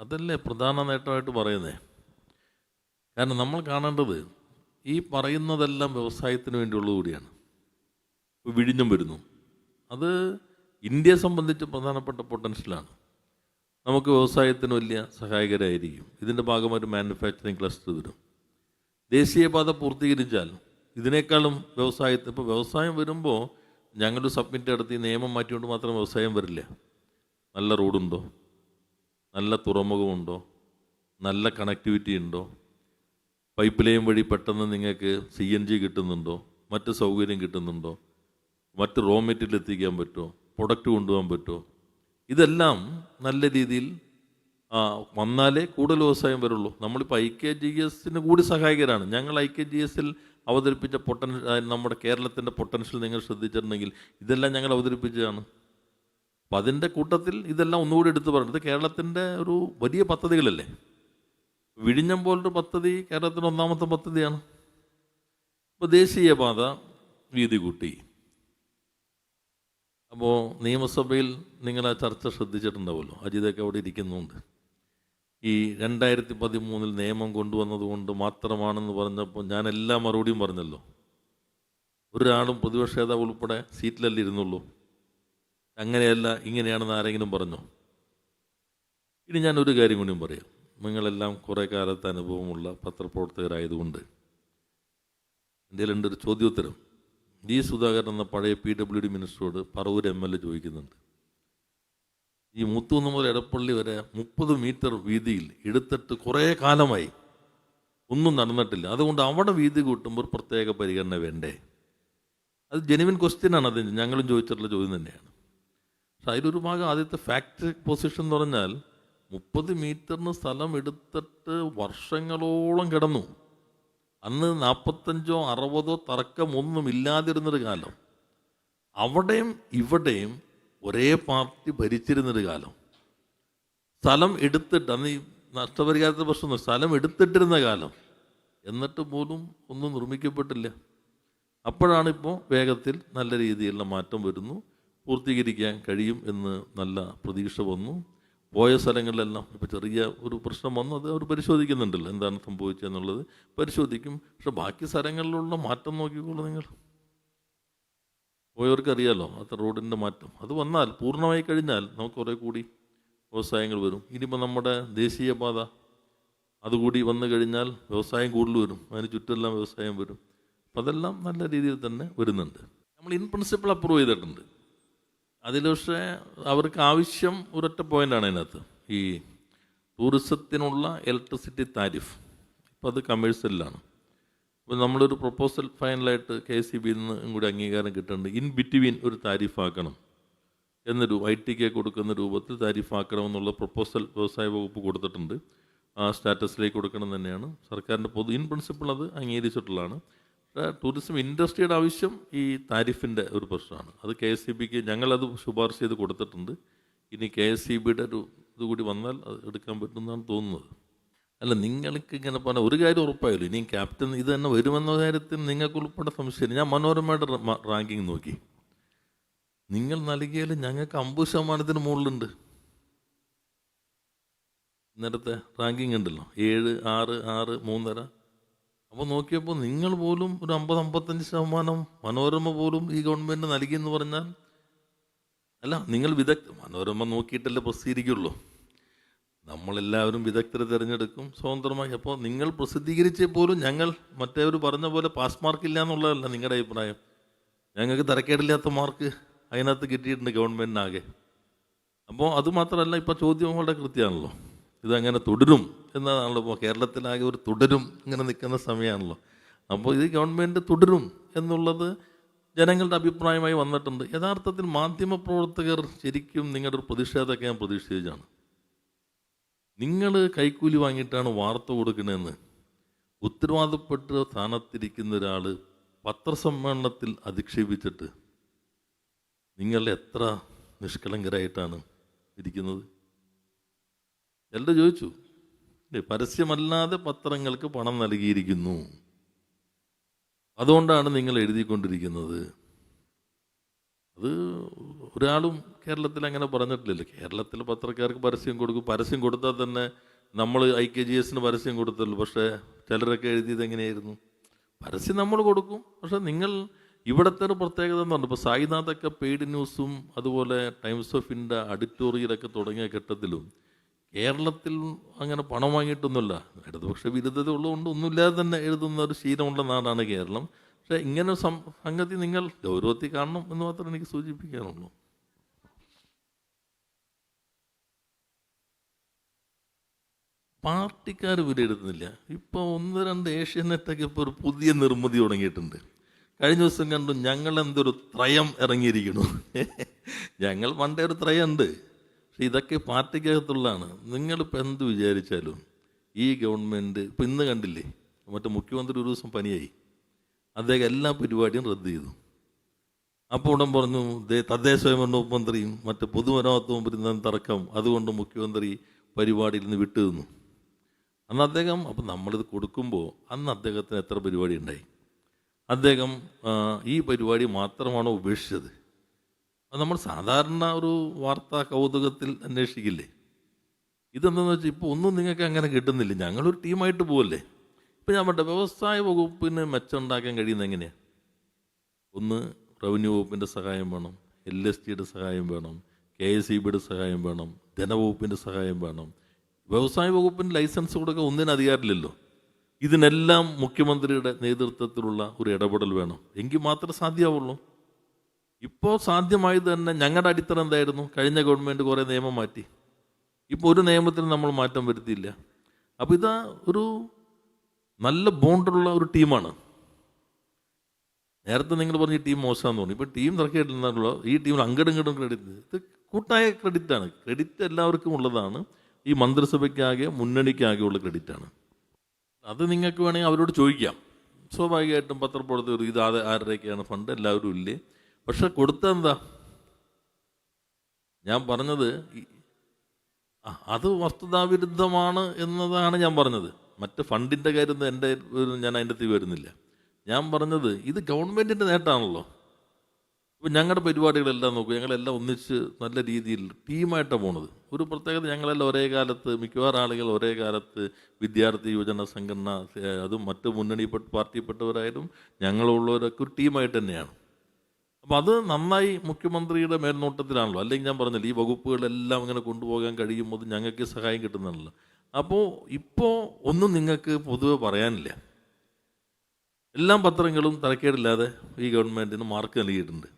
അതല്ലേ പ്രധാന നേട്ടമായിട്ട് പറയുന്നത് കാരണം നമ്മൾ കാണേണ്ടത് ഈ പറയുന്നതെല്ലാം വ്യവസായത്തിന് വേണ്ടിയുള്ളത് കൂടിയാണ്. ഇപ്പോൾ വിഴിഞ്ഞം വരുന്നു. അത് ഇന്ത്യയെ സംബന്ധിച്ച് പ്രധാനപ്പെട്ട പൊട്ടൻഷ്യലാണ്. നമുക്ക് വ്യവസായത്തിന് വലിയ സഹായകരമായിരിക്കും ഇതിന്റെ ഭാഗമായിട്ട് മാനുഫാക്ചറിങ് ക്ലസ്റ്റർ വരും. ദേശീയപാത പൂർത്തീകരിച്ചാൽ ഇതിനേക്കാളും വ്യവസായത്തിൽ ഇപ്പോൾ വ്യവസായം വരുമ്പോൾ ഞങ്ങൾ സബ്മിറ്റ് നടത്തി നിയമം മാറ്റിക്കൊണ്ട് മാത്രം വ്യവസായം വരില്ല. നല്ല റോഡുണ്ടോ? നല്ല തുറമുഖമുണ്ടോ നല്ല കണക്ടിവിറ്റി ഉണ്ടോ? പൈപ്പ് ലൈൻ വഴി പെട്ടെന്ന് നിങ്ങൾക്ക് സി എൻ ജി കിട്ടുന്നുണ്ടോ? മറ്റ് സൗകര്യം കിട്ടുന്നുണ്ടോ? മറ്റ് റോ മെറ്റീരിയൽ എത്തിക്കാൻ പറ്റുമോ? പ്രൊഡക്റ്റ് കൊണ്ടുപോകാൻ പറ്റുമോ? ഇതെല്ലാം നല്ല രീതിയിൽ വന്നാലേ കൂടുതൽ വ്യവസായം വരുള്ളൂ. നമ്മളിപ്പോൾ ഐ കെ ജി എസിന് കൂടി സഹായകരാണ്. ഞങ്ങൾ ഐ കെ ജി എസിൽ അവതരിപ്പിച്ച പൊട്ടൻ നമ്മുടെ കേരളത്തിന്റെ പൊട്ടൻഷ്യൽ നിങ്ങൾ ശ്രദ്ധിച്ചിട്ടുണ്ടെങ്കിൽ ഇതെല്ലാം ഞങ്ങൾ അവതരിപ്പിച്ചതാണ്. അപ്പം അതിന്റെ കൂട്ടത്തിൽ ഇതെല്ലാം ഒന്നുകൂടി എടുത്തു പറഞ്ഞത് കേരളത്തിന്റെ ഒരു വലിയ പദ്ധതികളല്ലേ? വിഴിഞ്ഞം പോലൊരു പദ്ധതി കേരളത്തിന്റെ ഒന്നാമത്തെ പദ്ധതിയാണ്. ഇപ്പോൾ ദേശീയപാത വീതി കൂട്ടി. അപ്പോൾ നിയമസഭയിൽ നിങ്ങൾ ആ ചർച്ച ശ്രദ്ധിച്ചിട്ടുണ്ടാവുമല്ലോ. അജിതൊക്കെ അവിടെ ഇരിക്കുന്നുണ്ട്. ഈ രണ്ടായിരത്തി പതിമൂന്നിൽ നിയമം കൊണ്ടുവന്നതുകൊണ്ട് മാത്രമാണെന്ന് പറഞ്ഞപ്പോൾ ഞാൻ എല്ലാ മറുപടിയും പറഞ്ഞല്ലോ. ഒരാളും പ്രതിപക്ഷ ഉൾപ്പെടെ സീറ്റിലല്ലേ ഇരുന്നുള്ളൂ. അങ്ങനെയല്ല ഇങ്ങനെയാണെന്ന് ആരെങ്കിലും പറഞ്ഞു? ഇനി ഞാൻ ഒരു കാര്യം കൂടിയും പറയാം. നിങ്ങളെല്ലാം കുറേ കാലത്തെ അനുഭവമുള്ള പത്രപ്രവർത്തകരായതുകൊണ്ട് എന്റെ കയ്യിലുണ്ട് ഒരു ചോദ്യോത്തരം. ജി സുധാകരൻ എന്ന പഴയ പി ഡബ്ല്യു ഡി മിനിസ്റ്ററോട് പറവൂർ എം എൽ എ ചോദിക്കുന്നുണ്ട്. ഈ മുത്തുകുന്ന് മുതൽ എടപ്പള്ളി വരെ മുപ്പത് മീറ്റർ വീതിയിൽ എടുത്തിട്ട് കുറേ കാലമായി ഒന്നും നടന്നിട്ടില്ല. അതുകൊണ്ട് അവിടെ വീതി കൂട്ടുമ്പോൾ പ്രത്യേക പരിഗണന വേണ്ടേ? അത് ജെനുവിൻ ക്വസ്റ്റ്യനാണ് അത് ഞങ്ങളും ചോദിച്ചിട്ടുള്ള ചോദ്യം തന്നെയാണ്. പക്ഷെ അതിലൊരു ഭാഗം ആദ്യത്തെ ഫാക്ട് പൊസിഷൻ എന്ന് പറഞ്ഞാൽ മുപ്പത് മീറ്ററിന് സ്ഥലം എടുത്തിട്ട് വർഷങ്ങളോളം കിടന്നു. അന്ന് നാൽപ്പത്തഞ്ചോ അറുപതോ തർക്കമൊന്നും ഇല്ലാതിരുന്നൊരു കാലം. അവിടെയും ഇവിടെയും ഒരേ പാർട്ടി ഭരിച്ചിരുന്നൊരു കാലം. സ്ഥലം എടുത്തിട്ട് അന്ന് ഈ നഷ്ടപരിഹാരത്തെ പ്രശ്നം സ്ഥലം എടുത്തിട്ടിരുന്ന കാലം. എന്നിട്ട് പോലും ഒന്നും നിർമ്മിക്കപ്പെട്ടില്ല. അപ്പോഴാണ് ഇപ്പോൾ വേഗത്തിൽ നല്ല രീതിയിലുള്ള മാറ്റം വരുന്നു. പൂർത്തീകരിക്കാൻ കഴിയും എന്ന് നല്ല പ്രതീക്ഷ വന്നു. പോയ സ്ഥലങ്ങളിലെല്ലാം ഇപ്പോൾ ചെറിയ ഒരു പ്രശ്നം വന്നു. അത് അവർ പരിശോധിക്കുന്നുണ്ടല്ലോ എന്താണ് സംഭവിച്ചതെന്നുള്ളത് പരിശോധിക്കും. പക്ഷെ ബാക്കി സ്ഥലങ്ങളിലുള്ള മാറ്റം നോക്കിക്കോളൂ നിങ്ങൾ. പോയവർക്കറിയാലോ അത്ര റോഡിന്റെ മാറ്റം. അത് വന്നാൽ പൂർണമായി കഴിഞ്ഞാൽ നമുക്ക് കുറേ കൂടി വ്യവസായങ്ങൾ വരും. ഇനിയിപ്പോൾ നമ്മുടെ ദേശീയപാത അതുകൂടി വന്നു കഴിഞ്ഞാൽ വ്യവസായം കൂടുതൽ വരും. അതിന് ചുറ്റുമെല്ലാം വ്യവസായം വരും. അപ്പം അതെല്ലാം നല്ല രീതിയിൽ തന്നെ വരുന്നുണ്ട്. നമ്മൾ ഇൻ പ്രിൻസിപ്പിൾ അപ്രൂവ് ചെയ്തിട്ടുണ്ട്. അതിൽ പക്ഷേ അവർക്ക് ആവശ്യം ഒരൊറ്റ പോയിന്റാണ് അതിനകത്ത്. ഈ ടൂറിസത്തിനുള്ള ഇലക്ട്രിസിറ്റി താരിഫ്. ഇപ്പോൾ അത് കമേഴ്സ്യലിലാണ് അപ്പോൾ നമ്മളൊരു പ്രപ്പോസൽ ഫൈനലായിട്ട് കെ സി ബിയിൽ നിന്ന് കൂടി അംഗീകാരം കിട്ടുന്നുണ്ട് ഇൻ ബിറ്റ്വീൻ ഒരു താരിഫാക്കണം. എന്ന എന്നൊരു ഐ ടിക്ക് കൊടുക്കുന്ന രൂപത്തിൽ താരിഫാക്കണം എന്നുള്ള പ്രപ്പോസൽ വ്യവസായ വകുപ്പ് കൊടുത്തിട്ടുണ്ട്. ആ സ്റ്റാറ്റസിലേക്ക് കൊടുക്കണം തന്നെയാണ്. സർക്കാരിന്റെ പൊതു ഇൻ പ്രിൻസിപ്പിൾ അത് അംഗീകരിച്ചിട്ടുള്ളതാണ്. ടൂറിസം ഇൻഡസ്ട്രിയുടെ ആവശ്യം ഈ താരിഫിന്റെ ഒരു പ്രശ്നമാണ്. അത് കെ എസ് സി ബിക്ക് ഞങ്ങളത് ശുപാർശ ചെയ്ത് കൊടുത്തിട്ടുണ്ട്. ഇനി കെ എസ് സി ബിയുടെ ഒരു ഇതുകൂടി വന്നാൽ അത് എടുക്കാൻ പറ്റുമെന്നാണ് തോന്നുന്നത്. അല്ല നിങ്ങൾക്ക് ഇങ്ങനെ പറഞ്ഞാൽ ഒരു കാര്യം ഉറപ്പായല്ലോ. ഇനിയും ക്യാപ്റ്റൻ ഇത് തന്നെ വരുമെന്ന കാര്യത്തിൽ നിങ്ങൾക്ക് ഉൾപ്പെടെ സംശയം ഞാൻ മനോരമയുടെ റാങ്കിങ് നോക്കി. നിങ്ങൾ നൽകിയാൽ ഞങ്ങൾക്ക് അമ്പത് ശതമാനത്തിന് മുകളിലുണ്ട്. നേരത്തെ റാങ്കിങ് ഉണ്ടല്ലോ ഏഴ് ആറ് ആറ് മൂന്നര അപ്പോൾ നോക്കിയപ്പോൾ നിങ്ങൾ പോലും ഒരു അമ്പത് അമ്പത്തഞ്ച് ശതമാനം മനോരമ പോലും ഈ ഗവൺമെന്റ് നൽകി എന്ന് പറഞ്ഞാൽ അല്ല നിങ്ങൾ വിദഗ്ധ മനോരമ നോക്കിയിട്ടല്ലേ പ്രസിദ്ധീകരിക്കുള്ളൂ. നമ്മളെല്ലാവരും വിദഗ്ധരെ തിരഞ്ഞെടുക്കും സ്വതന്ത്രമായി. അപ്പോൾ നിങ്ങൾ പ്രസിദ്ധീകരിച്ചേ പോലും ഞങ്ങൾ മറ്റേവർ പറഞ്ഞ പോലെ പാസ് മാർക്ക് ഇല്ല എന്നുള്ളതല്ല നിങ്ങളുടെ അഭിപ്രായം. ഞങ്ങൾക്ക് തിരക്കേടില്ലാത്ത മാർക്ക് അതിനകത്ത് കിട്ടിയിട്ടുണ്ട് ഗവൺമെന്റിനാകെ അപ്പോൾ അതുമാത്രമല്ല ഇപ്പോൾ ചോദ്യം വളരെ കൃത്യമാണല്ലോ ഇതങ്ങനെ തുടരും. എന്നതാണല്ലോ ഇപ്പോൾ കേരളത്തിലാകെ ഒരു തുടരും ഇങ്ങനെ നിൽക്കുന്ന സമയമാണല്ലോ അപ്പോൾ ഇത് ഗവൺമെന്റ് തുടരും എന്നുള്ളത് ജനങ്ങളുടെ അഭിപ്രായമായി വന്നിട്ടുണ്ട്. യഥാർത്ഥത്തിൽ മാധ്യമപ്രവർത്തകർ ശരിക്കും നിങ്ങളുടെ ഒരു പ്രതിഷേധമൊക്കെ ഞാൻ പ്രതീക്ഷിച്ചതാണ്. നിങ്ങൾ കൈക്കൂലി വാങ്ങിയിട്ടാണ് വാർത്ത കൊടുക്കണമെന്ന് ഉത്തരവാദപ്പെട്ട സ്ഥാനത്തിരിക്കുന്ന ഒരാൾ പത്രസമ്മേളനത്തിൽ അധിക്ഷേപിച്ചിട്ട് നിങ്ങൾ എത്ര നിഷ്കളങ്കരായിട്ടാണ് ഇരിക്കുന്നത്? എല്ലാം ചോദിച്ചു. ഇല്ലേ, പരസ്യമല്ലാതെ പത്രങ്ങൾക്ക് പണം നൽകിയിരിക്കുന്നു. അതുകൊണ്ടാണ് നിങ്ങൾ എഴുതിക്കൊണ്ടിരിക്കുന്നത്. അത് ഒരാളും കേരളത്തിൽ അങ്ങനെ പറഞ്ഞിട്ടില്ലല്ലോ. കേരളത്തിൽ പത്രക്കാർക്ക് പരസ്യം കൊടുക്കും. പരസ്യം കൊടുത്താൽ തന്നെ നമ്മൾ ഐ കെ ജി എസിന് പരസ്യം കൊടുത്തല്ലോ പക്ഷേ ചിലരൊക്കെ എഴുതിയത് എങ്ങനെയായിരുന്നു? പരസ്യം നമ്മൾ കൊടുക്കും. പക്ഷെ നിങ്ങൾ ഇവിടുത്തെ ഒരു പ്രത്യേകത എന്ന് പറഞ്ഞു ഇപ്പോൾ സായിനാഥൊക്കെ പെയ്ഡ് ന്യൂസും അതുപോലെ ടൈംസ് ഓഫ് ഇന്ത്യ അഡിറ്റോറിയലൊക്കെ തുടങ്ങിയ ഘട്ടത്തിലും കേരളത്തിൽ അങ്ങനെ പണം വാങ്ങിയിട്ടൊന്നുമില്ല. ഇടതുപക്ഷ വിരുദ്ധത ഉള്ളതുകൊണ്ട് ഒന്നുമില്ലാതെ തന്നെ എഴുതുന്ന ഒരു ശീലമുള്ള നാടാണ് കേരളം. പക്ഷേ ഇങ്ങനെ സംഗതി നിങ്ങൾ ഗൗരവത്തിൽ കാണണം എന്ന് മാത്രം എനിക്ക് സൂചിപ്പിക്കാനുള്ളൂ. പാർട്ടിക്കാർ വിലയിരുത്തുന്നില്ല ഇപ്പോൾ ഒന്ന് രണ്ട് ഏഷ്യാനെറ്റൊക്കെ ഇപ്പോൾ ഒരു പുതിയ നിർമ്മിതി തുടങ്ങിയിട്ടുണ്ട്. കഴിഞ്ഞ ദിവസം കണ്ടു ഞങ്ങൾ എന്തൊരു ത്രയം ഇറങ്ങിയിരിക്കുന്നു. ഞങ്ങൾ പണ്ടേ ഒരു ത്രയം ഉണ്ട് പക്ഷെ ഇതൊക്കെ പാർട്ടിക്കകത്തുള്ളതാണ്. നിങ്ങളിപ്പോൾ എന്ത് വിചാരിച്ചാലും ഈ ഗവൺമെന്റ് ഇപ്പം ഇന്ന് കണ്ടില്ലേ മറ്റേ മുഖ്യമന്ത്രി ഒരു ദിവസം പനിയായി. അദ്ദേഹം എല്ലാ പരിപാടിയും റദ്ദ് ചെയ്തു. അപ്പോൾ ഉടൻ പറഞ്ഞു തദ്ദേശ സ്വയംഭരണ വകുപ്പ് മറ്റ് പൊതുമരാമത്ത് മന്ത്രി തർക്കം. അതുകൊണ്ട് മുഖ്യമന്ത്രി പരിപാടിയിൽ നിന്ന് വിട്ടു നിന്നു. അന്ന് അദ്ദേഹം അപ്പം നമ്മളിത് കൊടുക്കുമ്പോൾ അന്ന് അദ്ദേഹത്തിന് എത്ര പരിപാടി ഉണ്ടായി? അദ്ദേഹം ഈ പരിപാടി മാത്രമാണോ ഉപേക്ഷിച്ചത്? അത് നമ്മൾ സാധാരണ ഒരു വാർത്താ കൗതുകത്തിൽ അന്വേഷിക്കില്ലേ? ഇതെന്താണെന്ന് വെച്ചാൽ ഇപ്പോൾ ഒന്നും നിങ്ങൾക്ക് അങ്ങനെ കിട്ടുന്നില്ല. ഞങ്ങളൊരു ടീമായിട്ട് പോവല്ലേ? ഇപ്പം ഞാൻ പറഞ്ഞ വ്യവസായ വകുപ്പിന് മെച്ചമുണ്ടാക്കാൻ കഴിയുന്ന എങ്ങനെയാണ് ഒന്ന് റവന്യൂ വകുപ്പിന്റെ സഹായം വേണം എൽ എസ് ടിയുടെ സഹായം വേണം കെ എസ് ഇ ബിയുടെ സഹായം വേണം ധനവകുപ്പിന്റെ സഹായം വേണം. വ്യവസായ വകുപ്പിന് ലൈസൻസ് കൊടുക്കാൻ ഒന്നിനും അധികാരമില്ലല്ലോ. ഇതിനെല്ലാം മുഖ്യമന്ത്രിയുടെ നേതൃത്വത്തിലുള്ള ഒരു ഇടപെടൽ വേണം. എങ്കിൽ മാത്രമേ സാധ്യമാവുള്ളൂ ഇപ്പോൾ സാധ്യമായത് തന്നെ ഞങ്ങളുടെ അടിത്തറ എന്തായിരുന്നു? കഴിഞ്ഞ ഗവൺമെന്റ് കുറേ നിയമം മാറ്റി. ഇപ്പോൾ ഒരു നിയമത്തിന് നമ്മൾ മാറ്റം വരുത്തിയില്ല. അപ്പോൾ ഇതാ ഒരു നല്ല ബോണ്ടുള്ള ഒരു ടീമാണ്. നേരത്തെ നിങ്ങൾ പറഞ്ഞ ടീം മോശമാണെന്ന് തോന്നി ഇപ്പോൾ ടീം തിരക്കിയിട്ടുണ്ടല്ലോ ഈ ടീമിൽ അങ്കടും ഇങ്ങടും ക്രെഡിറ്റ് ഇത് കൂട്ടായ ക്രെഡിറ്റാണ് ക്രെഡിറ്റ് എല്ലാവർക്കും ഉള്ളതാണ്. ഈ മന്ത്രിസഭയ്ക്കാകെ മുന്നണിക്കാകെ ഉള്ള ക്രെഡിറ്റാണ് അത് നിങ്ങൾക്ക് വേണമെങ്കിൽ അവരോട് ചോദിക്കാം. സ്വാഭാവികമായിട്ടും പത്രപ്രവർത്തകർ ഇത് ആര് ആരുടെയൊക്കെയാണ് ഫണ്ട് എല്ലാവരും ഇല്ലേ? പക്ഷെ കൊടുത്തെന്താ? ഞാൻ പറഞ്ഞത് അത് വസ്തുതാവിരുദ്ധമാണ് എന്നതാണ് ഞാൻ പറഞ്ഞത്. മറ്റ് ഫണ്ടിന്റെ കാര്യം എന്റെ ഞാൻ അതിന്റെ അകത്ത് വരുന്നില്ല ഞാൻ പറഞ്ഞത് ഇത് ഗവൺമെന്റിന്റെ നേട്ടമാണല്ലോ. ഇപ്പം ഞങ്ങളുടെ പരിപാടികളെല്ലാം നോക്കും ഞങ്ങളെല്ലാം ഒന്നിച്ച് നല്ല രീതിയിൽ ടീമായിട്ടാണ് പോണത്. ഒരു പ്രത്യേകത ഞങ്ങളെല്ലാം ഒരേ കാലത്ത് മിക്കവാറും ആളുകൾ ഒരേ കാലത്ത് വിദ്യാർത്ഥി യുവജന സംഘടന അതും മറ്റ് മുന്നണി പാർട്ടിപ്പെട്ടവരായാലും ഞങ്ങളുള്ളവരൊക്കെ ഒരു ടീമായിട്ട് തന്നെയാണ്. അപ്പോൾ അത് നന്നായി മുഖ്യമന്ത്രിയുടെ മേൽനോട്ടത്തിലാണല്ലോ. അല്ലെങ്കിൽ ഞാൻ പറഞ്ഞില്ല ഈ വകുപ്പുകളെല്ലാം ഇങ്ങനെ കൊണ്ടുപോകാൻ കഴിയുമ്പോൾ ഞങ്ങൾക്ക് സഹായം കിട്ടുന്നുണ്ടല്ലോ അപ്പോൾ ഇപ്പോൾ ഒന്നും നിങ്ങൾക്ക് പൊതുവെ പറയാനില്ല. എല്ലാ പത്രങ്ങളും തലക്കേടില്ലാതെ ഈ ഗവൺമെന്റിന് മാർക്ക് നൽകിയിട്ടുണ്ട്.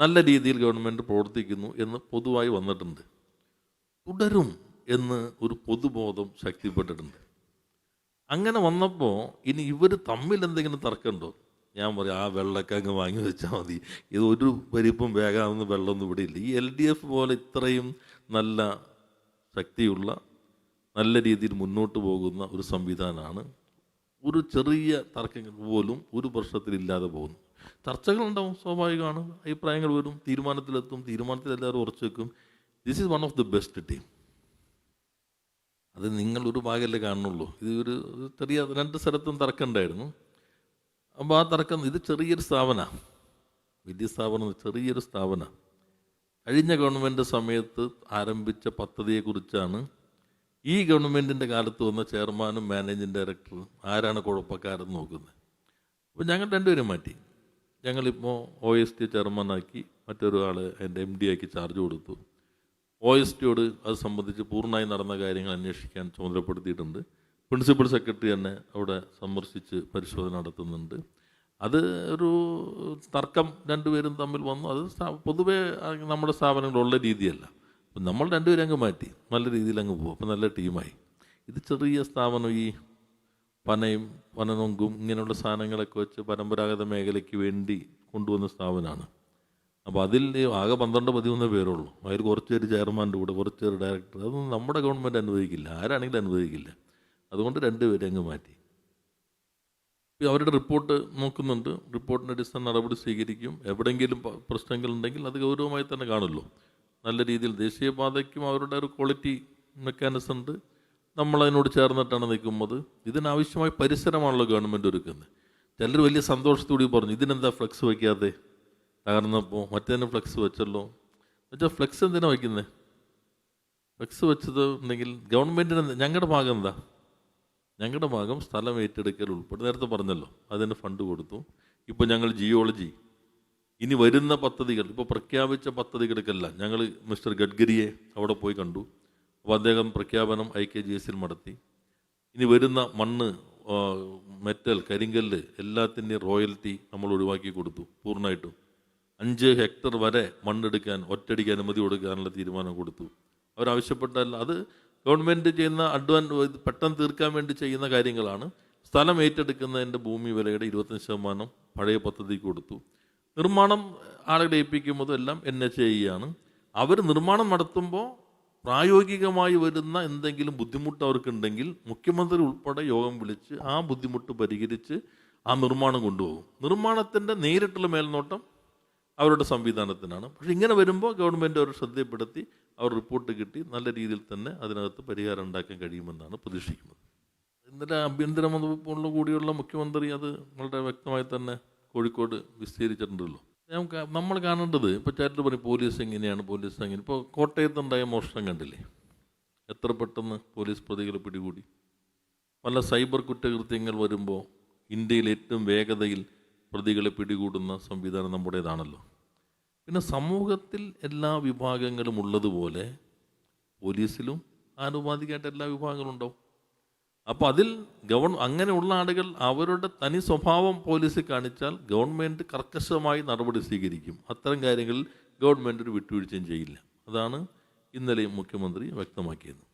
നല്ല രീതിയിൽ ഗവൺമെന്റ് പ്രവർത്തിക്കുന്നു എന്ന് പൊതുവായി വന്നിട്ടുണ്ട്. തുടരും എന്ന് ഒരു പൊതുബോധം ശക്തിപ്പെട്ടിട്ടുണ്ട്. അങ്ങനെ വന്നപ്പോൾ ഇനി ഇവർ തമ്മിൽ എന്തെങ്കിലും തർക്കമുണ്ടോ? ഞാൻ പറയും ആ വെള്ളമൊക്കെ അങ്ങ് വാങ്ങി വെച്ചാൽ മതി. ഇത് ഒരു പരിപ്പും വേഗാവുന്ന വെള്ളമൊന്നും ഇവിടെ ഇല്ല. ഈ എൽ ഡി എഫ് പോലെ ഇത്രയും നല്ല ശക്തിയുള്ള നല്ല രീതിയിൽ മുന്നോട്ട് പോകുന്ന ഒരു സംവിധാനമാണ് ഒരു ചെറിയ തർക്കങ്ങൾ പോലും ഒരു പ്രശ്നത്തിലില്ലാതെ പോകുന്നു ചർച്ചകളുണ്ടാവും സ്വാഭാവികമാണ്. അഭിപ്രായങ്ങൾ വരും. തീരുമാനത്തിലെത്തും. തീരുമാനത്തിൽ എല്ലാവരും ഉറച്ചു വെക്കും this is one of the best team അത് നിങ്ങൾ ഒരു ഭാഗമല്ലേ കാണുന്നുള്ളൂ. ഇത് ഒരു ചെറിയ രണ്ട് സ്ഥലത്തും തർക്കം ഉണ്ടായിരുന്നു. അപ്പോൾ ആ തർക്കം ഇത് ചെറിയൊരു സ്ഥാപനമാണ് വലിയ സ്ഥാപനം ചെറിയൊരു സ്ഥാപനമാണ് കഴിഞ്ഞ ഗവൺമെന്റ് സമയത്ത് ആരംഭിച്ച പദ്ധതിയെക്കുറിച്ചാണ് ഈ ഗവൺമെന്റിന്റെ കാലത്ത് വന്ന ചെയർമാനും മാനേജിങ് ഡയറക്ടറും ആരാണ് കുഴപ്പക്കാരെന്ന് നോക്കുന്നത്. അപ്പോൾ ഞങ്ങൾ രണ്ടുപേരും മാറ്റി. ഞങ്ങളിപ്പോൾ ഒ എസ് ടി ചെയർമാനാക്കി മറ്റൊരു ആൾ എന്റെ എം ഡി ആക്കി ചാർജ് കൊടുത്തു. ഒ എസ് ടിയോട് അത് സംബന്ധിച്ച് പൂർണമായി നടന്ന കാര്യങ്ങൾ അന്വേഷിക്കാൻ ചുമതലപ്പെടുത്തിയിട്ടുണ്ട്. പ്രിൻസിപ്പൽ സെക്രട്ടറി തന്നെ അവിടെ സന്ദർശിച്ച് പരിശോധന നടത്തുന്നുണ്ട്. അത് ഒരു തർക്കം രണ്ടുപേരും തമ്മിൽ വന്നു. അത് പൊതുവേ നമ്മുടെ സ്ഥാപനങ്ങളുള്ള രീതിയല്ല. അപ്പം നമ്മൾ രണ്ടുപേരും അങ്ങ് മാറ്റി. നല്ല രീതിയിൽ അങ്ങ് പോകും അപ്പം നല്ല ടീമായി. ഇത് ചെറിയ സ്ഥാപനം. ഈ പനയും പനനൊങ്കും ഇങ്ങനെയുള്ള സാധനങ്ങളൊക്കെ വെച്ച് പരമ്പരാഗത മേഖലയ്ക്ക് വേണ്ടി കൊണ്ടുവന്ന സ്ഥാപനമാണ്. അപ്പോൾ അതിൽ ആകെ പന്ത്രണ്ട് പതിമൂന്ന് പേരുള്ളൂ. അതിൽ കുറച്ച് പേര് ചെയർമാന്റെ കൂടെ കുറച്ച് പേര് ഡയറക്ടർ. അതൊന്നും നമ്മുടെ ഗവൺമെന്റ് അനുവദിക്കില്ല. ആരാണെങ്കിലും അനുവദിക്കില്ല. അതുകൊണ്ട് രണ്ടുപേരെ അങ്ങ് മാറ്റി. അവരുടെ റിപ്പോർട്ട് നോക്കുന്നുണ്ട്. റിപ്പോർട്ടിന്റെ അടിസ്ഥാന നടപടി സ്വീകരിക്കും. എവിടെയെങ്കിലും പ്രശ്നങ്ങൾ ഉണ്ടെങ്കിൽ അത് ഗൗരവമായി തന്നെ കാണുമല്ലോ. നല്ല രീതിയിൽ ദേശീയപാതയ്ക്കും അവരുടെ ഒരു ക്വാളിറ്റി മെക്കാനിസം ഉണ്ട്. നമ്മളതിനോട് ചേർന്നിട്ടാണ് നിൽക്കുന്നത്. ഇതിനാവശ്യമായ പരിസരമാണല്ലോ ഗവൺമെന്റ് ഒരുക്കുന്നത്. ചിലർ വലിയ സന്തോഷത്തോടി പറഞ്ഞു ഇതിനെന്താ ഫ്ലെക്സ് വയ്ക്കാതെ തകർന്നപ്പോൾ മറ്റേതിന് ഫ്ലെക്സ് വെച്ചല്ലോ. വെച്ചാൽ ഫ്ലെക്സ് എന്തിനാണ് വയ്ക്കുന്നത് ഫ്ലെക്സ് വെച്ചത് ഉണ്ടെങ്കിൽ ഗവൺമെന്റിന് ഞങ്ങളുടെ ഭാഗം എന്താ? ഞങ്ങളുടെ ഭാഗം സ്ഥലം ഏറ്റെടുക്കൽ ഉൾപ്പെടെ. നേരത്തെ പറഞ്ഞല്ലോ അതിന് ഫണ്ട് കൊടുത്തു. ഇപ്പോൾ ഞങ്ങൾ ജിയോളജി ഇനി വരുന്ന പദ്ധതികൾ ഇപ്പോൾ പ്രഖ്യാപിച്ച പദ്ധതികൾക്കെല്ലാം ഞങ്ങൾ മിസ്റ്റർ ഗഡ്കരിയെ അവിടെ പോയി കണ്ടു. അപ്പോൾ അദ്ദേഹം പ്രഖ്യാപനം ഐ കെ ജി എസിൽ നടത്തി. ഇനി വരുന്ന മണ്ണ് മെറ്റൽ കരിങ്കല്ല് എല്ലാത്തിന്റെയും റോയൽറ്റി നമ്മൾ ഒഴിവാക്കി കൊടുത്തു പൂർണമായിട്ടും. അഞ്ച് ഹെക്ടർ വരെ മണ്ണെടുക്കാൻ ഒറ്റടിക്ക് അനുമതി കൊടുക്കാനുള്ള തീരുമാനം കൊടുത്തു. അവരാവശ്യപ്പെട്ടാൽ അത് ഗവൺമെന്റ് ചെയ്യുന്ന അഡ്വാൻ ഇത് പെട്ടെന്ന് തീർക്കാൻ വേണ്ടി ചെയ്യുന്ന കാര്യങ്ങളാണ്. സ്ഥലം ഏറ്റെടുക്കുന്നതിന്റെ ഭൂമി വിലയുടെ ഇരുപത്തഞ്ച് ശതമാനം പഴയ പദ്ധതിക്ക് കൊടുത്തു. നിർമ്മാണം ആളുകളെ ഏൽപ്പിക്കുമ്പോഴും എല്ലാം എൻ എച്ച് ഐ ആണ്. അവർ നിർമ്മാണം നടത്തുമ്പോൾ പ്രായോഗികമായി വരുന്ന എന്തെങ്കിലും ബുദ്ധിമുട്ട് അവർക്കുണ്ടെങ്കിൽ മുഖ്യമന്ത്രി ഉൾപ്പെടെ യോഗം വിളിച്ച് ആ ബുദ്ധിമുട്ട് പരിഹരിച്ച് ആ നിർമ്മാണം കൊണ്ടുപോകും. നിർമ്മാണത്തിന്റെ നേരിട്ടുള്ള മേൽനോട്ടം അവരുടെ സംവിധാനത്തിനാണ്. പക്ഷെ ഇങ്ങനെ വരുമ്പോൾ ഗവൺമെന്റ് അവർ ശ്രദ്ധപ്പെടുത്തി അവർ റിപ്പോർട്ട് കിട്ടി. നല്ല രീതിയിൽ തന്നെ അതിനകത്ത് പരിഹാരം ഉണ്ടാക്കാൻ കഴിയുമെന്നാണ് പ്രതീക്ഷിക്കുന്നത്. ഇന്നലെ ആഭ്യന്തര വകുപ്പോട് കൂടിയുള്ള മുഖ്യമന്ത്രി അത് വളരെ വ്യക്തമായി തന്നെ കോഴിക്കോട് വിസ്തീരിച്ചിട്ടുണ്ടല്ലോ. നമുക്ക് നമ്മൾ കാണേണ്ടത് ഇപ്പോൾ ചാരിറ്റ് പറയും പോലീസ് എങ്ങനെയാണ് പോലീസ് എങ്ങനെ. ഇപ്പോൾ കോട്ടയത്തുണ്ടായ മോഷണം കണ്ടില്ലേ? എത്ര പെട്ടെന്ന് പോലീസ് പ്രതികളെ പിടികൂടി. പല സൈബർ കുറ്റകൃത്യങ്ങൾ വരുമ്പോൾ ഇന്ത്യയിൽ ഏറ്റവും വേഗതയിൽ പ്രതികളെ പിടികൂടുന്ന സംവിധാനം നമ്മുടേതാണല്ലോ. പിന്നെ സമൂഹത്തിൽ എല്ലാ വിഭാഗങ്ങളും ഉള്ളതുപോലെ പോലീസിലും ആനുപാതികമായിട്ട് എല്ലാ വിഭാഗങ്ങളും ഉണ്ടാവും. അപ്പോൾ അതിൽ ഗവൺ അങ്ങനെയുള്ള ആളുകൾ അവരുടെ തനി സ്വഭാവം പോലീസിൽ കാണിച്ചാൽ ഗവൺമെന്റ് കർക്കശമായി നടപടി സ്വീകരിക്കും. അത്തരം കാര്യങ്ങളിൽ ഗവൺമെന്റ് ഒരു വിട്ടുവീഴ്ചയും ചെയ്യില്ല. അതാണ് ഇന്നലെ മുഖ്യമന്ത്രി വ്യക്തമാക്കിയത്.